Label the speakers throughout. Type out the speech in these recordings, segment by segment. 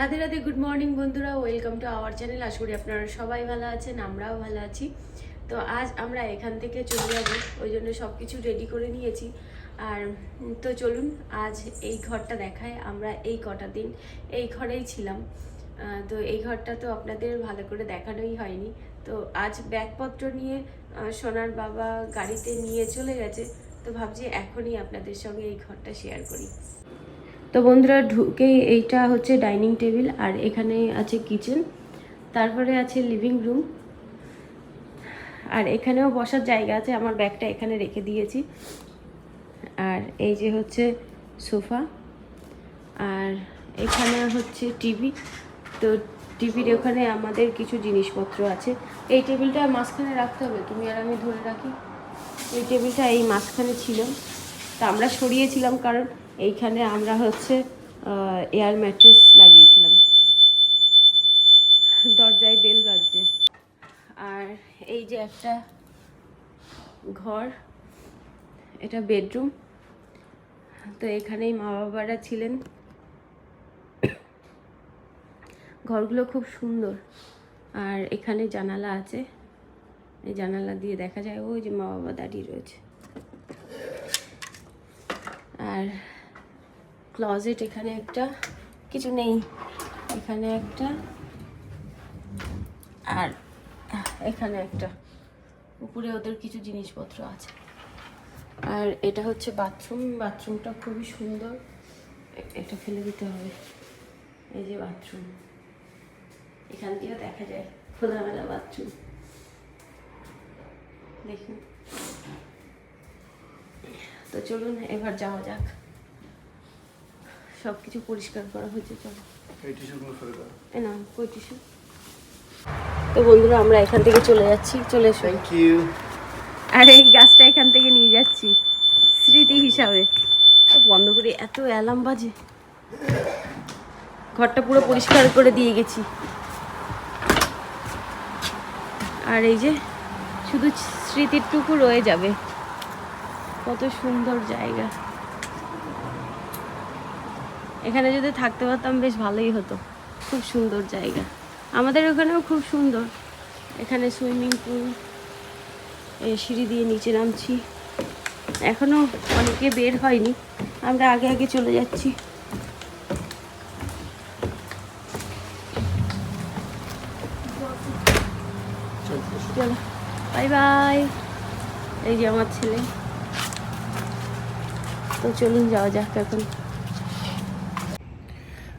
Speaker 1: Radhe Radhe good morning বন্ধুরা welcome to our channel আশা করি আপনারা সবাই ভালো আছেন, আমরাও ভালো আছি। তো আজ আমরা এখান থেকে চলে যাব, ওই জন্য সব কিছু রেডি করে নিয়েছি। আর তো চলুন, আজ এই ঘরটা দেখায়, আমরা এই কটা দিন এই ঘরেই ছিলাম। তো এই ঘরটা তো আপনাদের ভালো করে দেখানোই হয়নি। তো আজ ব্যাগপত্র নিয়ে সোনার বাবা গাড়িতে নিয়ে চলে গেছে। তো ভাবছি এখনই আপনাদের সঙ্গে এই ঘরটা শেয়ার করি। তো বন্ধুরা ঢুকেই এইটা হচ্ছে ডাইনিং টেবিল আর এখানে আছে কিচেন, তারপরে আছে লিভিং রুম। আর এখানেও বসার জায়গা আছে, আমার ব্যাগটা এখানে রেখে দিয়েছি। আর এই যে হচ্ছে সোফা। আর এখানে হচ্ছে টিভি। তো টিভির ওখানে আমাদের কিছু জিনিসপত্র আছে। এই টেবিলটা মাঝখানে রাখতে হবে, তুমি আর আমি ধরে রাখি। এই টেবিলটা এই মাঝখানে ছিল। তা আমরা সরিয়েছিলাম কারণ এইখানে আমরা হচ্ছে এয়ার ম্যাট্রেস লাগিয়েছিলাম। দরজায় বেল বাজছে। আর এই যে একটা ঘর, এটা বেডরুম তো এখানেই মা বাবারা ছিলেন। ঘরগুলো খুব সুন্দর। আর এখানে জানালা আছে। এই জানালা দিয়ে দেখা যায় ওই যে মা বাবা দাঁড়িয়ে রয়েছে। আর ক্লজেট এখানে একটা, কিছু নেই। এখানে একটা, আর এখানে একটা। উপরে ওদের কিছু জিনিসপত্র আছে। আর এটা হচ্ছে বাথরুম। বাথরুমটা খুবই সুন্দর। এটা ফেলে দিতে হবে। এই যে বাথরুম। এখান থেকে দেখা যায় খোলামেলা বাথরুম। দেখুন। তো চলুন, এবার যাওয়া যাক। সব কিছু পরিষ্কার করা হয়েছে চলো।
Speaker 2: এই
Speaker 1: না কই টিস্যু? তো বন্ধুরা আমরা এখান থেকে চলে যাচ্ছি চলে এসো।
Speaker 2: থ্যাংক ইউ
Speaker 1: আর এই গাছটা এখান থেকে নিয়ে যাচ্ছি স্মৃতি হিসাবে। বন্ধ করে এত অ্যালার্ম বাজে। ঘরটা পুরো পরিষ্কার করে দিয়ে গেছি। আর এই যে শুধু স্মৃতিরটুকু রয়ে যাবে। কত সুন্দর জায়গা। এখানে যদি থাকতে পারতাম বেশ ভালোই হতো। খুব সুন্দর জায়গা। আমাদের ওখানেও খুব সুন্দর। এখানে সুইমিং পুল সিঁড়ি দিয়ে নিচে নামছি। এখনও অনেকে বের হয়নি। আমরা আগে আগে চলে যাচ্ছি। Bye bye. এই যে আমার ছেলে। তো চলুন যাওয়া যাক এখন।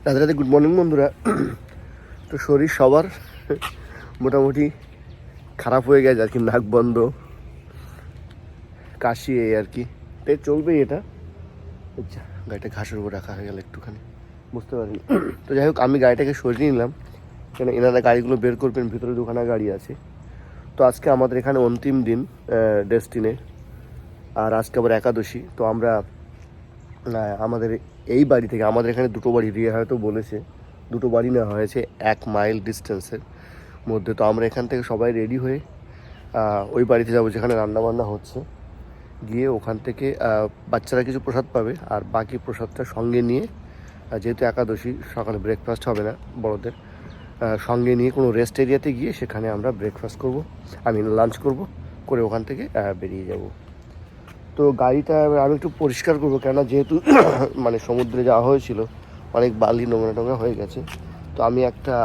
Speaker 2: রাতে রাতে গুড মর্নিং বন্ধুরা। তো শরীর সবার মোটামুটি খারাপ হয়ে গেছে, আর কি নাক বন্ধ, কাশি এই আর কি। তো চলবেই এটা। আচ্ছা গাড়িটা ঘাসের উপর রাখা হয়ে গেল একটুখানি। বুঝতে পারিনি তো যাই হোক, আমি গাড়িটাকে সরিয়ে নিলাম। কেন এনারা গাড়িগুলো বের করবেন, ভিতরে দুখানা গাড়ি আছে। তো আজকে আমাদের এখানে অন্তিম দিন ডেস্টিনে আর আজকে আবার একাদশী। তো আমরা আমাদের এই বাড়ি থেকে, আমাদের এখানে দুটো বাড়ি রিয়া হয়তো বলেছে, দুটো বাড়ি নেওয়া হয়েছে, এক মাইল ডিস্টেন্সের মধ্যে। তো আমরা এখান থেকে সবাই রেডি হয়ে ওই বাড়িতে যাব যেখানে রান্নাবান্না হচ্ছে। গিয়ে ওখান থেকে বাচ্চারা কিছু প্রসাদ পাবে, আর বাকি প্রসাদটা সঙ্গে নিয়ে যেহেতু একাদশী, সকালে ব্রেকফাস্ট হবে না বড়দের সঙ্গে নিয়ে কোনো রেস্ট এরিয়াতে গিয়ে সেখানে আমরা ব্রেকফাস্ট করব আমি লাঞ্চ করব, করে ওখান থেকে বেরিয়ে যাব। তো গাড়িটা আমি একটু পরিষ্কার করব, কেননা যেহেতু মানে সমুদ্রে যাওয়া হয়েছিল, অনেক বালি নোংরা টোংরা হয়ে গেছে। তো আমি একটা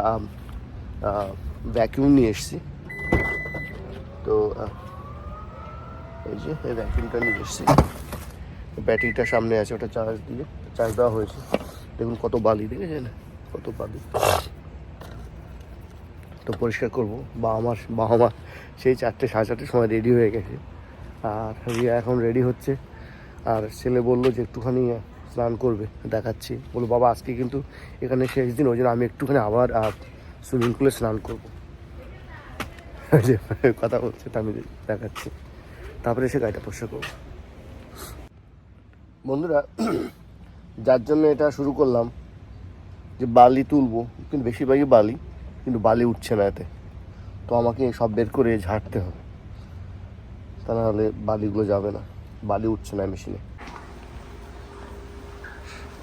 Speaker 2: ভ্যাকিউম নিয়ে এসেছি। তো এই যে এই ভ্যাকিউমটা নিয়ে এসেছি। ব্যাটারিটা সামনে আছে, ওটা চার্জ দিয়ে চার্জ দেওয়া হয়েছে। দেখুন কত বালি, দেখেছেন? কত বালি। তো পরিষ্কার করব। বাবা মার, বাবা মা, সেই চারটে, সাড়ে চারটের সময় রেডি হয়ে গেছে। আর রিয়া এখন রেডি হচ্ছে। আর ছেলে বলল যে একটুখানি স্নান করবে, দেখাচ্ছি। বলল, বাবা, আজকে কিন্তু এখানে শেষ দিন, ওই জন্য আমি একটুখানি আবার সুইমিং পুলে স্নান করব। কথা বলছে, তা আমি দেখাচ্ছি। তারপরে সে গাড়িটা পরিষ্কার করব। বন্ধুরা, যার জন্য এটা শুরু করলাম, যে বালি তুলবো, কিন্তু বেশিরভাগই বালি, কিন্তু বালি উঠছে না এতে। তো আমাকে সব বের করে ঝাড়তে হবে। তা নাহলে বালিগুলো যাবে না। বালি উঠছে না মেশিনে।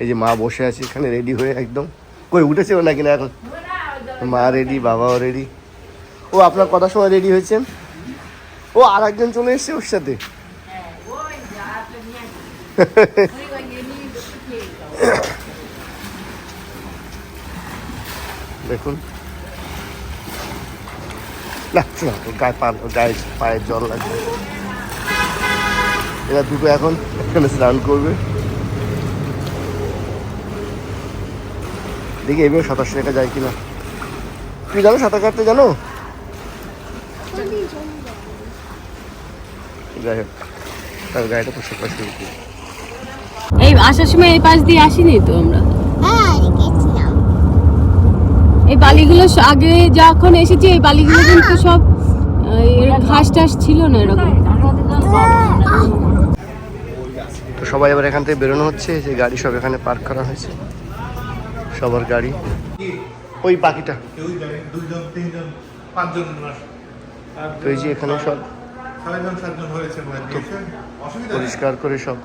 Speaker 2: এই যে মা বসে আছে এখানে রেডি হয়ে একদম। কই, উঠেছে ও নাকি না এখন? মা রেডি বাবাও রেডি ও, আপনার কটার সময় রেডি হয়েছেন? ও আর একজন চলে এসছে ওর সাথে। দেখুন। না গায়ে পা গায়ে পায়ে জল লাগবে এরা দুটো এখন এখানে স্নান করবে। দেখি এবার সাঁতার শেখা যায় কিনা। তুমি জানো সাঁতার কাটতে জানো? যাই হোক তার গাড়িটা তো শেখা শুরু করি।
Speaker 1: এই আসার সময় এই পাশ দিয়ে আসিনি তো আমরা?
Speaker 3: হ্যাঁ
Speaker 1: এই বালিগুলো আগে যখন এসেছি এই বালিগুলো কিন্তু সব ঘাস টাস ছিল না এরকম।
Speaker 2: তো সবাই আবার এখান থেকে বেরোনো হচ্ছে যে গাড়ি সব এখানে পার্ক করা হয়েছে। সবার গাড়ি। ওই পাখিটা তো এই যে এখানে সব পরিষ্কার করে সব।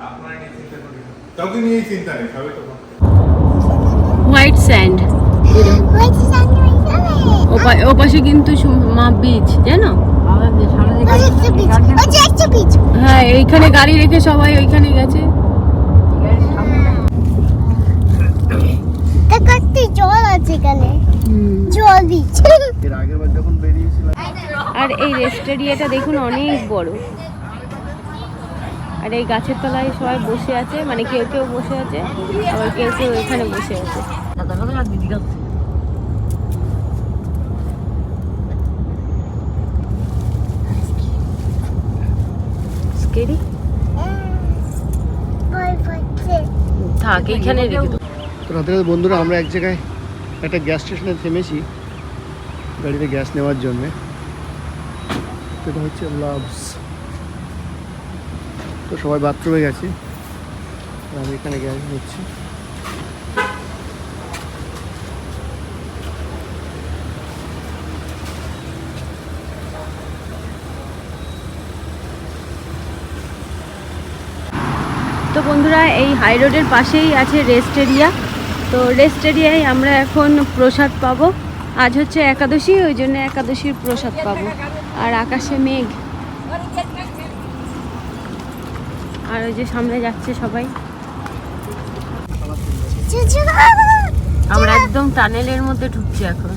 Speaker 1: হোয়াইট স্যান্ড ও পাশে কিন্তু মা বিচ জানো? হ্যাঁ এইখানে গাড়ি রেখে সবাই ওইখানে গেছে। আর এই রেস্ট এরিয়াটা দেখুন অনেক বড়। আর এই গাছের তলায় সবাই বসে আছে মানে কেউ কেউ বসে আছে, আবার কেউ কেউ এখানে বসে আছে Scary?
Speaker 3: ভয় পাচ্ছে
Speaker 1: থাক এইখানে রেখে দেবো।
Speaker 2: তো রাতে বন্ধুরা, আমরা এক জায়গায় একটা গ্যাস স্টেশনে থেমেছি গাড়িতে গ্যাস নেওয়ার জন্যে। সেটা হচ্ছে লাভস তো সবাই বাথরুমে গেছে। আমি এখানে গ্যাস নিচ্ছি
Speaker 1: তো বন্ধুরা এই হাই রোডের পাশেই আছে রেস্ট এরিয়া তো রেস্ট এরিয়ায় আমরা এখন প্রসাদ পাবো। আজ হচ্ছে একাদশী ওই জন্য একাদশীর প্রসাদ পাবো। আর আকাশে মেঘ। আর ওই যে সামনে যাচ্ছে সবাই। আমরা একদম টানেলের মধ্যে ঢুকছি এখন।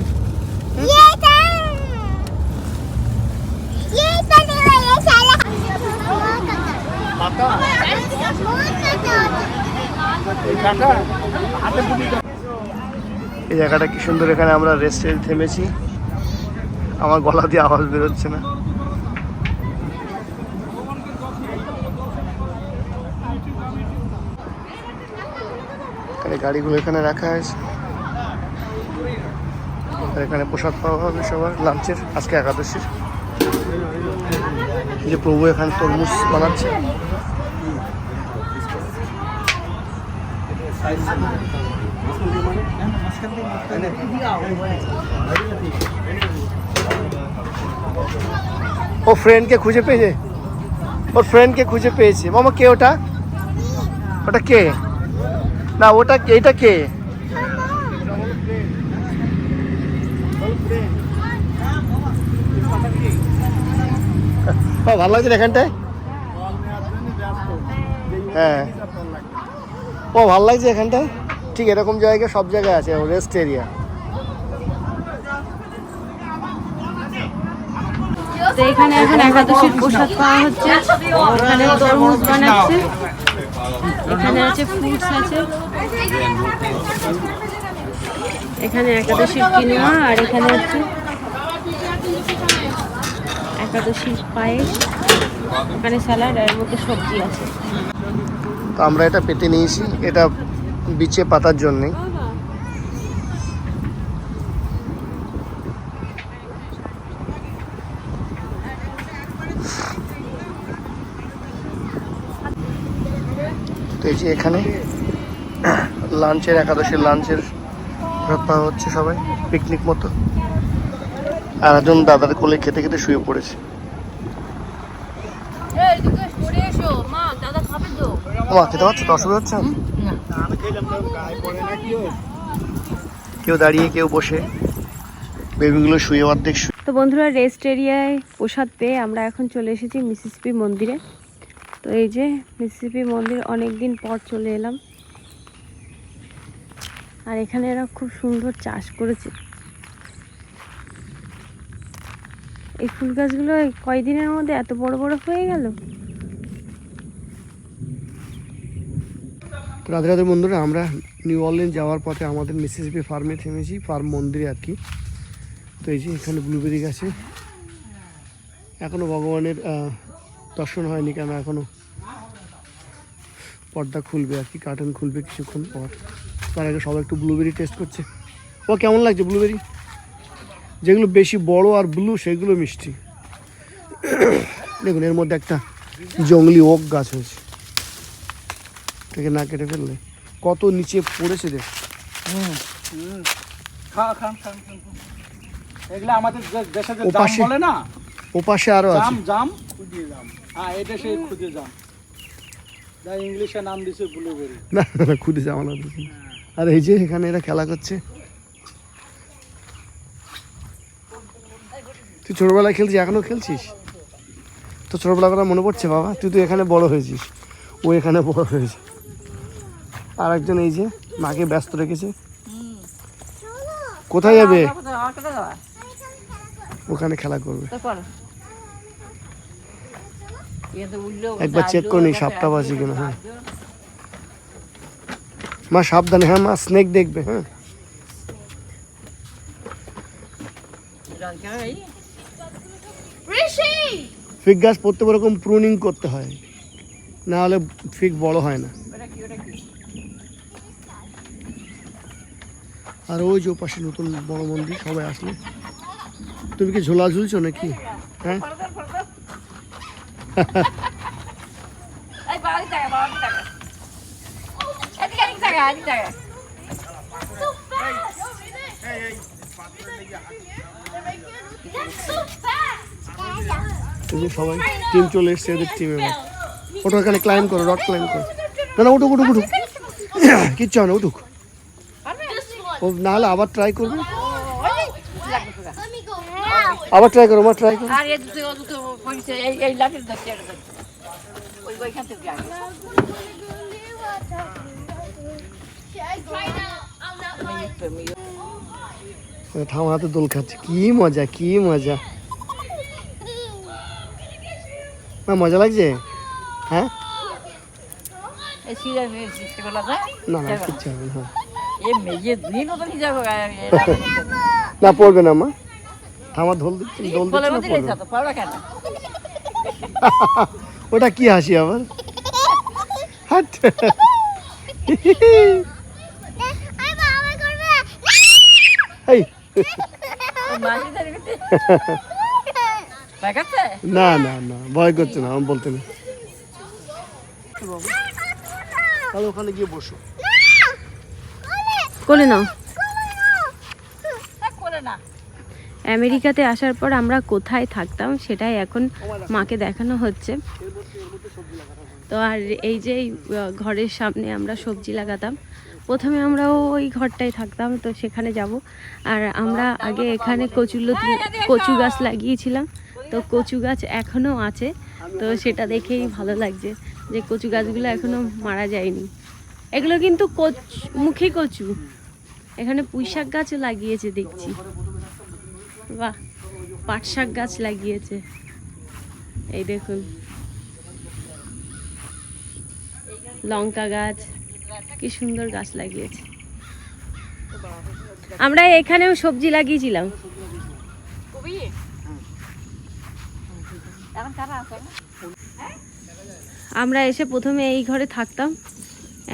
Speaker 2: এই জায়গাটা কি সুন্দর, এখানে আমরা রেস্টে থেমেছি। আমার গলা দিয়ে আওয়াজ বেরোচ্ছে না। গাড়িগুলো এখানে রাখা হয়েছে। এখানে প্রসাদ পাওয়া হবে সবার লাঞ্চের আজকে একাদশীর। যে প্রভু এখানে তরমুজ বানাচ্ছে। ও ফ্রেন্ডকে খুঁজে পেয়েছে? ওর ফ্রেন্ডকে খুঁজে পেয়েছে। মামা, কে ওটা? ওটা কে? না, ওটা এটা কে? ভালো লাগছে এখানটায়? হ্যাঁ। ও, ভালো লাগছে এখানটায় ঠিক এরকম জায়গা সব জায়গায় আছে রেস্ট এরিয়া
Speaker 1: এখানে এখন একাদশীর প্রসাদ পাওয়া হচ্ছে। এখানে আছে ফ্রুটস আছে। এখানে কিনোয়া আর এখানে হচ্ছে একাদশীর পায়েস। এখানে স্যালাড আর মধ্যে সবজি আছে।
Speaker 2: তো আমরা এটা পেতে নিয়েছি। এটা বিচে পাতার জন্যে। এখানে লাঞ্চের একাদশের লাঞ্চের পাওয়া হচ্ছে সবাই পিকনিক মতো। আর একজন দাদার কোলে খেতে খেতে শুয়ে পড়েছে। মা খেতে পারছ তো অসুবিধা হচ্ছে? কেউ দাঁড়িয়ে কেউ বসে। বেবিগুলো শুয়ে অর্ধেক
Speaker 1: তো বন্ধুরা রেস্ট এরিয়ায় প্রসাদ পেয়ে আমরা এখন চলে এসেছি মিসিসিপি মন্দিরে। তো এই যে মিসিসিপি মন্দির অনেক দিন পর চলে এলাম। আর এখানে এরা খুব সুন্দর চাষ করেছে। এই ফুল গাছগুলো কয়দিনের মধ্যে এত বড় বড় হয়ে গেল?
Speaker 2: রাধে রাধে বন্ধুরা, আমরা নিউ অরলিন যাওয়ার পথে আমাদের মিসিসিপি ফার্মে থেমেছি ফার্ম মন্দিরে আর কি। তো এই যে এখানে ব্লুবেরি গাছে। এখনও ভগবানের দর্শন হয়নি কেন, এখনও পর্দা খুলবে আর কি কার্টন খুলবে কিছুক্ষণ পর। তার আগে সবাই একটু ব্লুবেরি টেস্ট করছে। ও, কেমন লাগছে ব্লুবেরি যেগুলো বেশি বড় আর ব্লু সেগুলো মিষ্টি। দেখুন, এর মধ্যে একটা জঙ্গলি ওক গাছ হয়েছে। থেকে না কেটে ফেললে। কত নিচে পড়েছে দেখ।
Speaker 4: খান খান খান খান খান। এগুলা আমাদের দেশে যে জাম বলে না?
Speaker 2: ও আরও আছে।
Speaker 4: জাম জাম খুঁজে জাম। হ্যাঁ এটা সেই খুঁজে জাম। যা ইংলিশে নাম দিছে ব্লুবেরি
Speaker 2: না না, না খুদে না আর এই যে এখানে এরা খেলা করছে। তুই ছোটবেলায় খেলছিস এখনও খেলছিস? তো ছোটবেলার কথা মনে পড়ছে বাবা? তুই তো এখানে বড় হয়েছিস। ও এখানে বড় হয়েছে। আর একজন এই যে মাকে ব্যস্ত রেখেছে। কোথায় যাবে? ওখানে খেলা করবে। একবার চেক করে নি সাপটা বাজি কিনা হ্যাঁ। মা সাবধানে হ্যাঁ মা স্নেক দেখবে হ্যাঁ। ফিগ গাছ প্রত্যেক রকম প্রুনিং করতে হয়। না হলে ফিগ বড় হয় না। আর ওই যে পাশে নতুন বড় মন্দির, সবাই আসলে। তুমি কি ঝোলা ঝুলছো নাকি? হ্যাঁ? সবাই টিম চলে এসছে এদের টিম ওটা এখানে ক্লাইম করো রড ক্লাইম করো। না না, উঠুক উঠুক উঠুক। কিচ্ছু না, উঠুক। ও না হলে আবার ট্রাই করবে। আবার ট্রাই করো মা ট্রাই করো হাতে দোল খাচ্ছে। কি মজা কি মজা। না মজা লাগছে? হ্যাঁ? না না কিচ্ছু হবে না। না পড়বে না মা। ঠামা দোল দিচ্ছে দোল ওটা কি হাসি আবার? হাট। না না না ভয় করছে না আমি বলতে না তাহলে ওখানে গিয়ে বসো।
Speaker 1: করে নাও। আমেরিকাতে আসার পর আমরা কোথায় থাকতাম সেটাই এখন মাকে দেখানো হচ্ছে। তো আর এই যে ঘরের সামনে আমরা সবজি লাগাতাম। প্রথমে আমরা ওই ঘরটায় থাকতাম, তো সেখানে যাব। আর আমরা আগে এখানে কচুলতি কচু গাছ লাগিয়েছিলাম। তো কচু গাছ এখনও আছে, তো সেটা দেখেই ভালো লাগছে যে কচু গাছগুলো এখনও মারা যায়নি। এগুলো কিন্তু মুখী কচু। এখানে পুঁই শাক গাছও লাগিয়েছে দেখছি। বাহ পাট শাক গাছ লাগিয়েছে। এই দেখুন। লঙ্কা গাছ কি সুন্দর গাছ লাগিয়েছে। আমরা এখানেও সবজি লাগিয়েছিলাম। আমরা এসে প্রথমে এই ঘরে থাকতাম।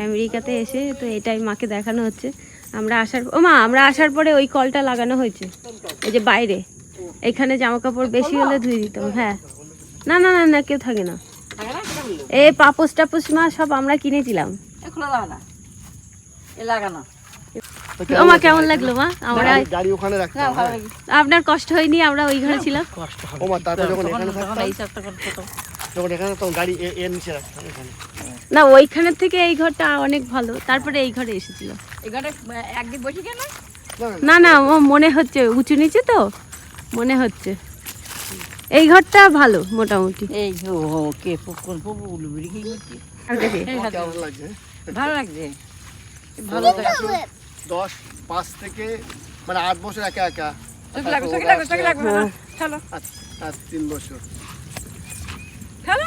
Speaker 1: আমেরিকাতে এসে তো এটাই মাকে দেখানো হচ্ছে। আমরা আসার ও মা আমরা আসার পরে ওই কলটা লাগানো হয়েছে। এই যে বাইরে। এখানে জামা কাপড় বেশি হলে ধুয়ে দিতাম হ্যাঁ। না না না না কেউ থাকে না। এ পাপোস টাপোস মা সব আমরা কিনেছিলাম।
Speaker 5: এ খোলা দাও না। এ লাগানো
Speaker 1: ও মা কেমন লাগল? মা? আমরা
Speaker 2: গাড়ি- গাড়ি ওখানে রাখতে
Speaker 5: না
Speaker 2: হবে,
Speaker 5: ভালো
Speaker 2: হ্যাঁ।
Speaker 5: লাগে
Speaker 1: আপনার কষ্ট হয়নি? আমরা ওই ঘরে ছিলাম।
Speaker 2: ও মা তারপর যখন এখানে থাকতাম
Speaker 5: এই সব তখন ছোট
Speaker 2: যখন এখানে তখন গাড়ি এর নিচে রাখতাম এখানে।
Speaker 1: না ওইখানের থেকে এই ঘরটা অনেক ভালো। তারপরে এই ঘরে এসেছিলাম
Speaker 5: এই ঘরে একদিন বসে কেন?
Speaker 2: না,
Speaker 1: না। না ও মনে হচ্ছে উঁচু নিচে তো? মনে হচ্ছে। এই ঘরটা ভালো মোটামুটি।
Speaker 5: এই ও ও, কোন উলুবিড়ি কি করছি
Speaker 1: আর দেখি।
Speaker 2: আমার কেমন লাগছে?
Speaker 5: ভালো লাগছে? ভালো লাগছে।
Speaker 2: দশ পাঁচ থেকে মানে আট বছর একা একা।
Speaker 1: হ্যাঁ।
Speaker 5: চলো।
Speaker 2: আর আর তিন বছর।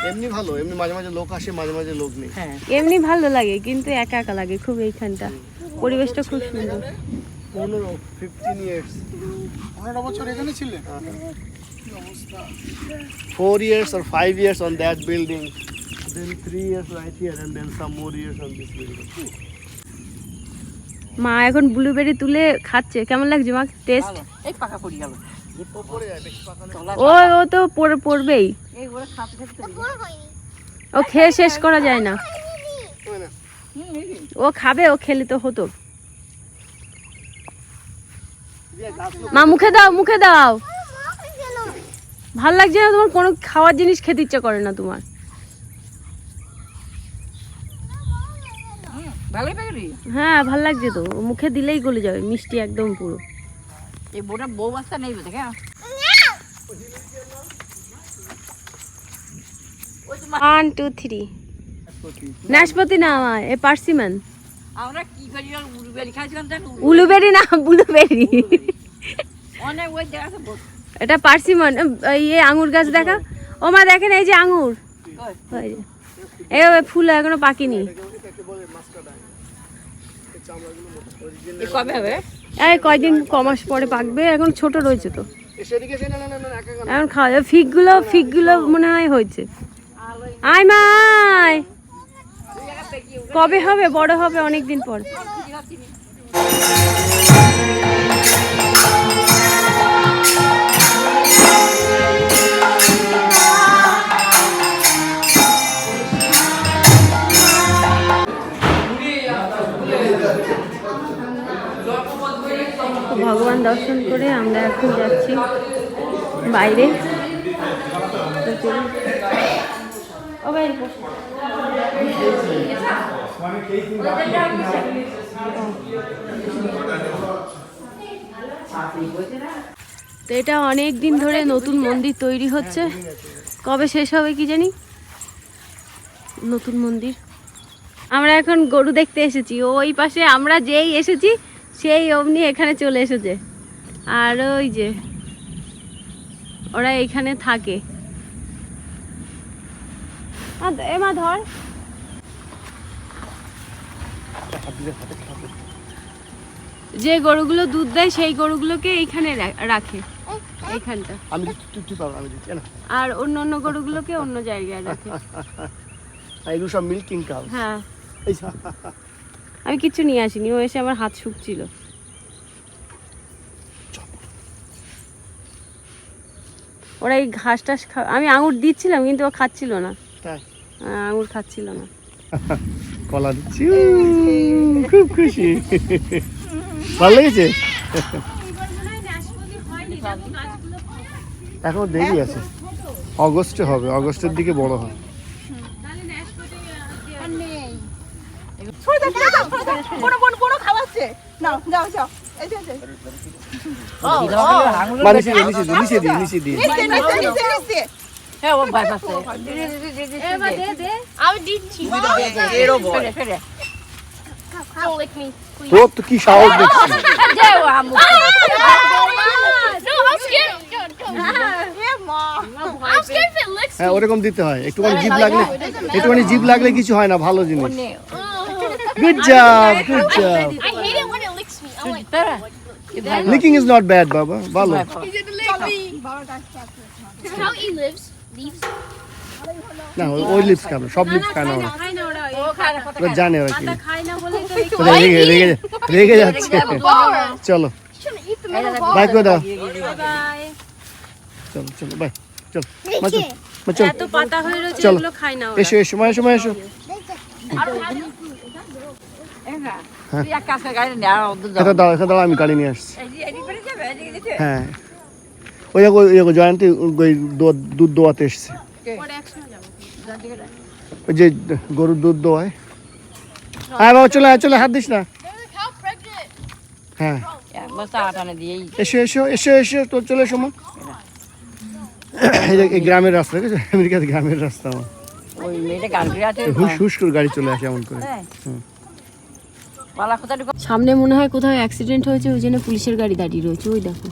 Speaker 2: এমনি ভালো এমনি মাঝে মাঝে লোক আসে মাঝে মাঝে লোক নেই।
Speaker 5: হ্যাঁ
Speaker 1: এমনি ভালো লাগে কিন্তু একা একা লাগে খুব এইখানটা। পরিবেশটা খুব সুন্দর।
Speaker 2: পনেরো ফিফটিন ইয়ার্স
Speaker 4: পনেরো বছর এখানে ছিলেন
Speaker 2: four years or five years on that building, then three years right here, and then some more years on this building.
Speaker 1: মা এখন ব্লুবেরি তুলে খাচ্ছে। কেমন লাগছে মা? টেস্ট
Speaker 5: এই পাকা পড়ে গেল।
Speaker 1: ও ও তো পড়- পড়বেই।
Speaker 5: এই ওরা খাতে খাতে তো
Speaker 3: বড় হয়নি।
Speaker 1: ও খেয়ে শেষ করা যায় না। ও খাবে ও খেলে তো হতো। মা মুখে দাও মুখে দাও। ভালো লাগছে না তোমার? কোনো খাওয়ার জিনিস খেতে ইচ্ছা করে না তোমার। হ্যাঁ ভালো লাগছে তো। ও মুখে দিলেই গলে যাবে মিষ্টি একদম পুরো।
Speaker 5: এই বউটা বউ বাচ্চা নেই দেখে
Speaker 1: ওয়ান টু থ্রি নাশপাতি না আমার এ পার্সিমান।
Speaker 5: আমরা কি করি উলুবেড়ি খাইছিলাম জানো
Speaker 1: উলুবেরি। না ব্লুবেরি
Speaker 5: অনেক ওই
Speaker 1: এটা পার্সিমন ইয়ে আঙুর গাছ দেখা। ও মা দেখেন এই যে আঙুর। যে। ফুল এখনও পাকিনি।
Speaker 5: এ কবে হবে?
Speaker 1: এই কয়দিন কমাস পরে পাকবে এখন ছোট রয়েছে তো। এখন খাওয়া যাবে ফিগগুলো ফিগগুলো মনে হয় হয়েছে। আয় মাই। কবে হবে? বড় হবে অনেক দিন পর। ভগবান দর্শন করে আমরা এখন যাচ্ছি বাইরে। তো এটা অনেক দিন ধরে নতুন মন্দির তৈরি হচ্ছে। কবে শেষ হবে কি জানি? নতুন মন্দির। আমরা এখন গরু দেখতে এসেছি। ওই পাশে আমরা যেই এসেছি, সেই অমনি এখানে চলে এসেছে। আর ওই যে, ওরা এখানে থাকে। আ, এ মা ধর। যে গরুগুলো দুধ দেয় সেই গরুগুলোকে এইখানে রাখে। এইখানটা।
Speaker 2: আমি
Speaker 1: আর অন্য অন্য গরুগুলোকে অন্য জায়গায় রাখে।
Speaker 2: এগুলো সব মিল্কিং কাউ
Speaker 1: হ্যাঁ। আমি কিচ্ছু নিয়ে আসিনি ও এসে আমার হাত শুকছিল। ওরা এই ঘাস টাস আমি আঙুর দিচ্ছিলাম কিন্তু ও খাচ্ছিল না।
Speaker 2: তাই।
Speaker 1: আঙুর খাচ্ছিল না।
Speaker 2: কলা দিচ্ছি উম, খুব খুশি। ভালো লেগেছে? এখন দেরি আছে। অগস্টে হবে অগস্টের দিকে বড় হয়। বা নিচে দিয়ে নিচে দিয়ে নিচে দিয়ে। নিচে দিয়ে
Speaker 5: হ্যাঁ ও ভাই
Speaker 3: আমি দিচ্ছি
Speaker 5: এরো ফেরে ফেরে
Speaker 3: Don't lick me.
Speaker 2: তোর তো কি সাহস দেখছি হ্যাঁ ওরকম দিতে হয় একটুখানি জিভ লাগলে একটুখানি জিভ লাগলে কিছু হয় না ভালো জিনিস good job good job
Speaker 3: I hate it when it licks me. I'm like,
Speaker 5: তারা
Speaker 2: লিকিং ইজ নট ব্যাড বাবা ভালো
Speaker 3: he's gonna lick me. How he lives.
Speaker 2: না ওই- লিপস খাবে সব লিপস খায় না ওরা জানে ওরা কি রেগে যাচ্ছে। চলো। বাই করে দাও চলো চলো বাই চলো চলো। চলো।
Speaker 1: হয়ে
Speaker 2: এসো এসো মা এসো মা এসো।
Speaker 5: যাও।
Speaker 2: এটা দাও আমি গাড়ি নিয়ে আসছি। হ্যাঁ। ওই দেখো ওই দেখো জয়ন্তী ওই দুধ দোয়াতে এসছে।
Speaker 1: পরে একসঙ্গে যাব
Speaker 2: ওই যে গরুর দুধ দোয়ায়। হ্যাঁ বাবা চলে আয়, চলে হাত দিস না. হ্যাঁ। এসো এসো এসো এসো তো চলে এসো মা। এই এই গ্রামের রাস্তা ঠিক আছে আমেরিকাতে গ্রামের রাস্তা আমার।
Speaker 5: ওই করে
Speaker 2: হুস হুস গাড়ি চলে আসে এমন করে।
Speaker 5: হ্যাঁ। পালা কোথা ঢুকো
Speaker 1: সামনে মনে হয় কোথাও অ্যাক্সিডেন্ট হয়েছে ওই জন্য পুলিশের গাড়ি দাঁড়িয়ে রয়েছে ওই দেখো।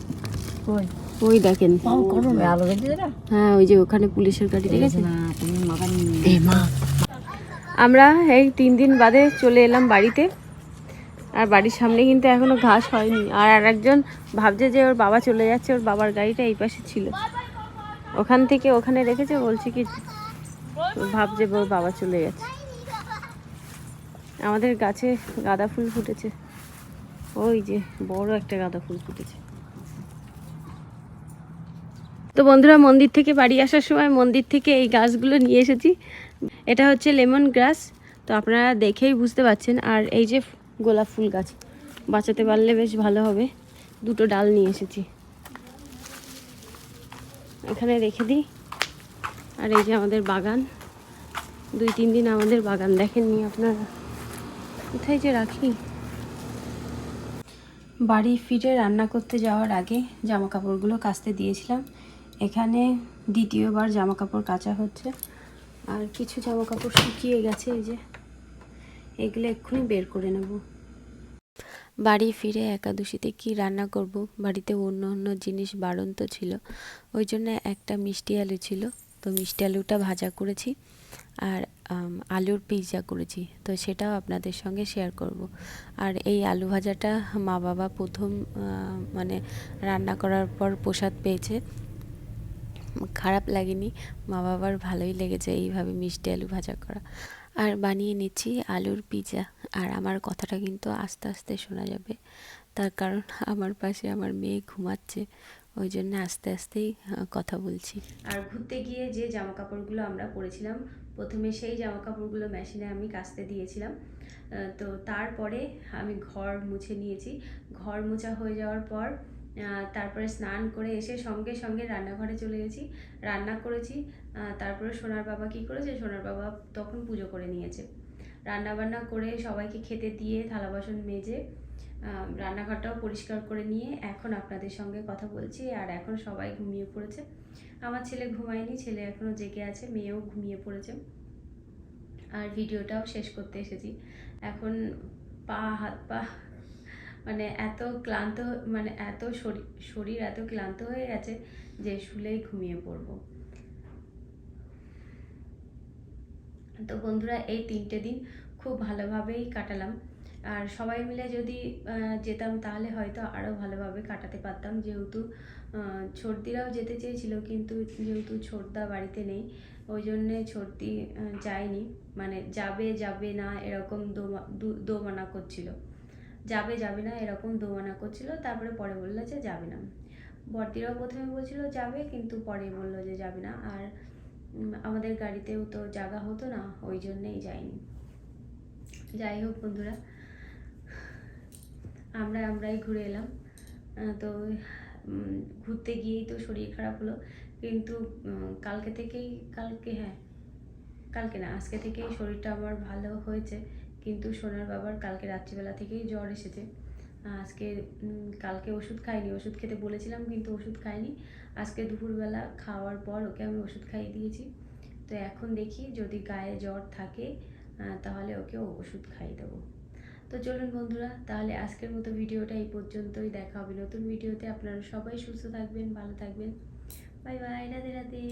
Speaker 5: কই?
Speaker 1: ওই দেখেন। হ্যাঁ ওই যে ওখানে পুলিশের গাড়ি দেখেছেন?
Speaker 5: না
Speaker 1: আমরা এই তিন দিন বাদে চলে এলাম বাড়িতে। আর বাড়ির সামনে কিন্তু এখনও ঘাস হয়নি। আর আরেকজন ভাবছে যে ওর বাবা চলে যাচ্ছে ওর বাবার গাড়িটা এই পাশে ছিল। ওখান থেকে ওখানে রেখেছে বলছে কি ভাবছে ওর বাবা চলে গেছে। আমাদের গাছে গাঁদা ফুল ফুটেছে। ওই যে বড় একটা গাঁদা ফুল ফুটেছে। তো বন্ধুরা, মন্দির থেকে বাড়ি আসার সময় মন্দির থেকে এই গাছগুলো নিয়ে এসেছি। এটা হচ্ছে লেমন গ্রাস, তো আপনারা দেখেই বুঝতে পারছেন। আর এই যে গোলাপ ফুল গাছ, বাঁচাতে পারলে বেশ ভালো হবে। দুটো ডাল নিয়ে এসেছি। এখানে রেখে দিই। আর এই যে আমাদের বাগান, দুই তিন দিন আমাদের বাগান দেখেননি আপনারা। কোথায় যে রাখি? বাড়ি ফিরে রান্না করতে যাওয়ার আগে জামা কাপড়গুলো কাচতে দিয়েছিলাম। এখানে দ্বিতীয়বার জামা কাপড় কাচা হচ্ছে। আর কিছু জামা কাপড় শুকিয়ে গেছে, এই যে। এগুলো এক্ষুনি বের করে নেব। বাড়ি ফিরে একাদশীতে কি রান্না করব? বাড়িতে অন্য অন্য জিনিস বাড়ন্ত তো ছিল। ওই জন্য একটা মিষ্টি আলু ছিল। তো মিষ্টি আলুটা ভাজা করেছি আর আলুর পিৎজা করেছি। তো সেটাও আপনাদের সঙ্গে শেয়ার করব। আর এই আলু ভাজাটা মা বাবা প্রথম মানে রান্না করার পর প্রসাদ পেয়েছে। খারাপ লাগেনি। মা বাবার ভালোই লেগেছে এইভাবে মিষ্টি আলু ভাজা করা। আর বানিয়ে নিচ্ছি আলুর পিজা। আর আমার কথাটা কিন্তু আস্তে আস্তে শোনা যাবে। তার কারণ আমার পাশে আমার মেয়ে ঘুমাচ্ছে। ওই জন্য আস্তে আস্তেই কথা বলছি। আর ঘুরতে গিয়ে যে জামা কাপড়গুলো আমরা পরেছিলাম, প্রথমে সেই জামা কাপড়গুলো মেশিনে আমি কাচতে দিয়েছিলাম। তো তারপরে আমি ঘর মুছে নিয়েছি। ঘর মোছা হয়ে যাওয়ার পর তারপরে স্নান করে এসে সঙ্গে সঙ্গে রান্নাঘরে চলে গেছি। রান্না করেছি তারপরে সোনার বাবা কি করেছে? সোনার বাবা তখন পুজো করে নিয়েছে। রান্না বান্না করে সবাইকে খেতে দিয়ে থালা বাসন মেজে রান্নাঘরটাও পরিষ্কার করে নিয়ে এখন আপনাদের সঙ্গে কথা বলছি। আর এখন সবাই ঘুমিয়ে পড়েছে। আমার ছেলে ঘুমায়নি, ছেলে এখনও জেগে আছে, মেয়েও ঘুমিয়ে পড়েছে। আর ভিডিওটাও শেষ করতে এসেছি। এখন পা, হাত পা মানে এত ক্লান্ত মানে এত শরীর শরীর এত ক্লান্ত হয়ে গেছে যে শুলেই ঘুমিয়ে পড়ব। তো বন্ধুরা এই তিনটে দিন খুব ভালোভাবেই কাটালাম। আর সবাই মিলে যদি যেতাম তাহলে হয়তো আরও ভালোভাবে কাটাতে পারতাম। যেহেতু আহ, ছোটদিরাও যেতে চেয়েছিল কিন্তু যেহেতু ছোটদা বাড়িতে নেই ওই জন্যে আহ, যায়নি। মানে যাবে যাবে না এরকম দোমা- দু- দোমানা করছিল। যাবে যাবে না, এরকম দোমানা করছিল, তারপরে পরে বলল যে যাবে না। বড়দিরাও প্রথমে বলছিল যাবে, কিন্তু পরে বলল যে যাবে না। আর আমাদের গাড়িতেও তো জায়গা হতো না, ওই জন্যেই যাইনি যাই হোক বন্ধুরা, আমরা, আমরাই ঘুরে এলাম। তো ঘুরতে গিয়েই তো শরীর খারাপ হলো, কিন্তু কালকে থেকেই, কালকে হ্যাঁ কালকে না, আজকে থেকেই শরীরটা আমার ভালো হয়েছে। কিন্তু সোনার বাবার কালকে রাত্রিবেলা থেকেই জ্বর এসেছে। আজকে কালকে ওষুধ খাইনি, ওষুধ খেতে বলেছিলাম কিন্তু ওষুধ খাইনি। আজকে দুপুরবেলা খাওয়ার পর ওকে আমি ওষুধ খাইয়ে দিয়েছি। তো এখন দেখি যদি গায়ে জ্বর থাকে তাহলে ওকে ওষুধ খাইয়ে দেবো। তো চলুন বন্ধুরা, তাহলে আজকের মতো ভিডিওটা এই পর্যন্তই। দেখা হবে নতুন ভিডিওতে। আপনারা সবাই সুস্থ থাকবেন, ভালো থাকবেন। Bye bye, Radhe Radhe.